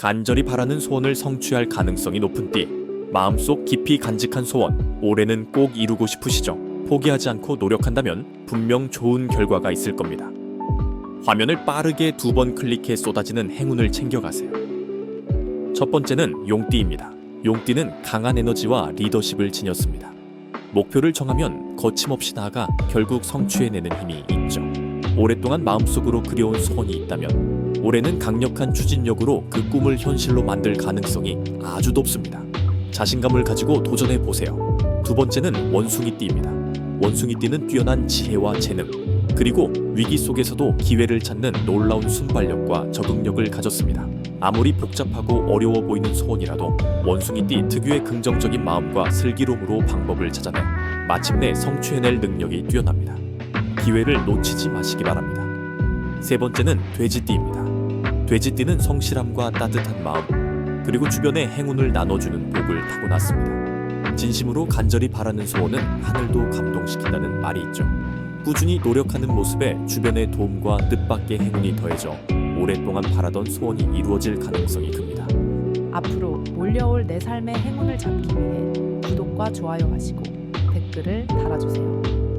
간절히 바라는 소원을 성취할 가능성이 높은 띠. 마음속 깊이 간직한 소원, 올해는 꼭 이루고 싶으시죠? 포기하지 않고 노력한다면 분명 좋은 결과가 있을 겁니다. 화면을 빠르게 두 번 클릭해 쏟아지는 행운을 챙겨가세요. 첫 번째는 용띠입니다. 용띠는 강한 에너지와 리더십을 지녔습니다. 목표를 정하면 거침없이 나아가 결국 성취해내는 힘이 있죠. 오랫동안 마음속으로 그려온 소원이 있다면 올해는 강력한 추진력으로 그 꿈을 현실로 만들 가능성이 아주 높습니다. 자신감을 가지고 도전해 보세요. 두 번째는 원숭이띠입니다. 원숭이띠는 뛰어난 지혜와 재능, 그리고 위기 속에서도 기회를 찾는 놀라운 순발력과 적응력을 가졌습니다. 아무리 복잡하고 어려워 보이는 소원이라도 원숭이띠 특유의 긍정적인 마음과 슬기로움으로 방법을 찾아내 마침내 성취해낼 능력이 뛰어납니다. 기회를 놓치지 마시기 바랍니다. 세 번째는 돼지띠입니다. 돼지띠는 성실함과 따뜻한 마음, 그리고 주변에 행운을 나눠주는 복을 타고났습니다. 진심으로 간절히 바라는 소원은 하늘도 감동시킨다는 말이 있죠. 꾸준히 노력하는 모습에 주변의 도움과 뜻밖의 행운이 더해져 오랫동안 바라던 소원이 이루어질 가능성이 큽니다. 앞으로 몰려올 내 삶의 행운을 잡기 위해 구독과 좋아요 하시고 댓글을 달아주세요.